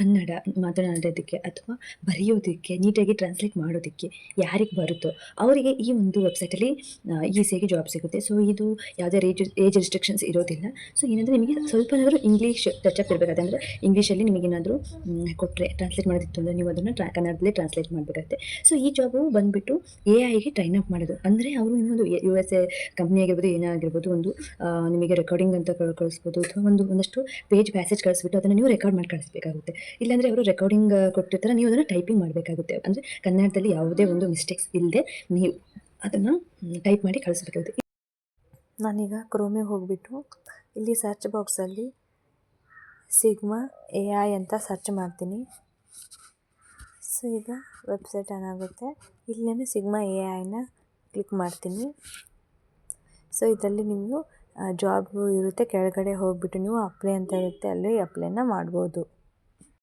ಕನ್ನಡ ಮಾತನಾಡೋದಕ್ಕೆ ಅಥವಾ ಬರೆಯೋದಕ್ಕೆ, ನೀಟಾಗಿ ಟ್ರಾನ್ಸ್ಲೇಟ್ ಮಾಡೋದಕ್ಕೆ ಯಾರಿಗೆ ಬರುತ್ತೋ ಅವರಿಗೆ ಈ ಒಂದು ವೆಬ್ಸೈಟಲ್ಲಿ ಈಸಿಯಾಗಿ ಜಾಬ್ ಸಿಗುತ್ತೆ. ಸೊ ಇದು ಯಾವುದೇ ರೇಜ್ ಏಜ್ ರಿಸ್ಟ್ರಿಕ್ಷನ್ಸ್ ಇರೋದಿಲ್ಲ. ಸೊ ಏನಂದರೆ ನಿಮಗೆ ಸ್ವಲ್ಪನಾದರೂ ಇಂಗ್ಲೀಷ್ ಟಚಪ್ ಇರಬೇಕಾಗುತ್ತೆ ಅಂದರೆ ಇಂಗ್ಲೀಷಲ್ಲಿ ನಿಮಗೇನಾದರೂ ಕೊಟ್ಟರೆ ಟ್ರಾನ್ಸ್ಲೇಟ್ ಮಾಡೋದಿತ್ತು ಅಂದರೆ ನೀವು ಅದನ್ನು ಟ್ರಾ ಕನ್ನಡದಲ್ಲಿ ಟ್ರಾನ್ಸ್ಲೇಟ್ ಮಾಡಬೇಕಾಗುತ್ತೆ ಸೊ ಈ ಜಾಬು ಬಂದುಬಿಟ್ಟು ಎ ಐಗೆ ಟ್ರೈನ್ ಅಪ್ ಮಾಡೋದು. ಅಂದರೆ ಅವರು ನಿಮ್ಮೊಂದು ಯು ಎಸ್ ಎ ಕಂಪ್ನಿ ಆಗಿರ್ಬೋದು, ಏನೇ ಆಗಿರ್ಬೋದು, ಒಂದು ನಿಮಗೆ ರೆಕಾರ್ಡಿಂಗ್ ಅಂತ ಕಳ್- ಕಳಿಸ್ಬೋದು, ಅಥವಾ ಒಂದು ಒಂದಷ್ಟು ಪೇಜ್ ಪ್ಯಾಸೇಜ್ ಕಳಿಸ್ಬಿಟ್ಟು ಅದನ್ನು ನೀವು ರೆಕಾರ್ಡ್ ಮಾಡಿ ಕಳಿಸ್ಬೇಕಾಗುತ್ತೆ. ಇಲ್ಲಾಂದರೆ ಅವರು ರೆಕಾರ್ಡಿಂಗ್ ಕೊಟ್ಟಿರ್ತಾರೆ. ನೀವು ಅದನ್ನು ಟೈಪಿಂಗ್ ಮಾಡಬೇಕಾಗುತ್ತೆ. ಅಂದರೆ ಕನ್ನಡದಲ್ಲಿ ಯಾವುದೇ ಒಂದು ಮಿಸ್ಟೇಕ್ಸ್ ಇಲ್ಲದೆ ನೀವು ಅದನ್ನು ಟೈಪ್ ಮಾಡಿ ಕಳಿಸ್ಬೇಕಾಗುತ್ತೆ. ನಾನೀಗ ಕ್ರೋಮಿಗೆ ಹೋಗಿಬಿಟ್ಟು ಇಲ್ಲಿ ಸರ್ಚ್ ಬಾಕ್ಸಲ್ಲಿ ಸಿಗ್ಮಾ ಎ ಐ ಅಂತ ಸರ್ಚ್ ಮಾಡ್ತೀನಿ. ಸೊ ಈಗ ವೆಬ್ಸೈಟ್ ಆನ್ ಆಗುತ್ತೆ. ಇಲ್ಲಿ ನಾನು ಸಿಗ್ಮಾ ಎ ಐನ ಕ್ಲಿಕ್ ಮಾಡ್ತೀನಿ. ಸೊ ಇದರಲ್ಲಿ ನೀವು ಜಾಬ್ ಇರುತ್ತೆ. ಕೆಳಗಡೆ ಹೋಗಿಬಿಟ್ಟು ನೀವು ಅಪ್ಲೈ ಅಂತ ಇರುತ್ತೆ. ಅಲ್ಲಿ ಅಪ್ಲೈನ ಮಾಡ್ಬೋದು.